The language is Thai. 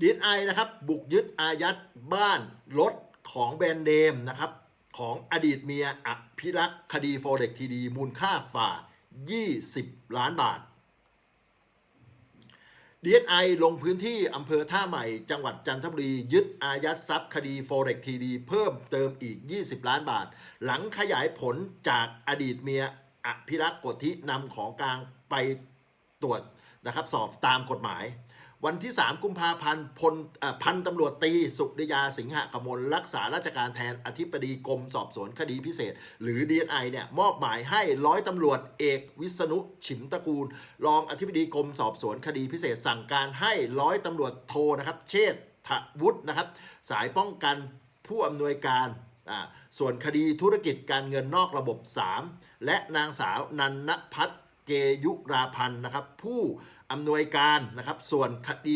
ดีไอนะครับ บุกยึดอายัดบ้านรถของแบรนด์เดมนะครับ ของอดีตเมียอภิรักษ์คดีโฟเร็กทีดี มูลค่าฝ่า 20 ล้านบาท DSI ลงพื้นที่อำเภอท่าใหม่ จังหวัดจันทบุรี ยึดอายัดทรัพย์คดีโฟเร็กทีดี เพิ่มเติมอีก 20 ล้านบาท หลังขยายผลจากอดีตเมียอภิรักษ์กฎที่นำของกลางไปตรวจนะครับสอบตามกฎหมาย วันที่ 3 กุมภาพันธ์พลพันตำรวจตี สุริยาสิงหกมลรักษาราชการแทนอธิบดีกรมสอบสวนคดีพิเศษ หรือ DNI เนี่ยมอบหมายให้ร้อยตำรวจเอกวิษณุฉิมตระกูล รองอธิบดีกรมสอบสวนคดีพิเศษ สั่งการให้ร้อยตำรวจโทนะครับเชษฐวุฒินะครับสายป้องกันผู้อำนวยการส่วนคดีธุรกิจการเงินนอกระบบ 3 และนางสาวนันนพัฒน์ เกยุราพันธ์นะครับผู้อำนวยการนะครับส่วนคดี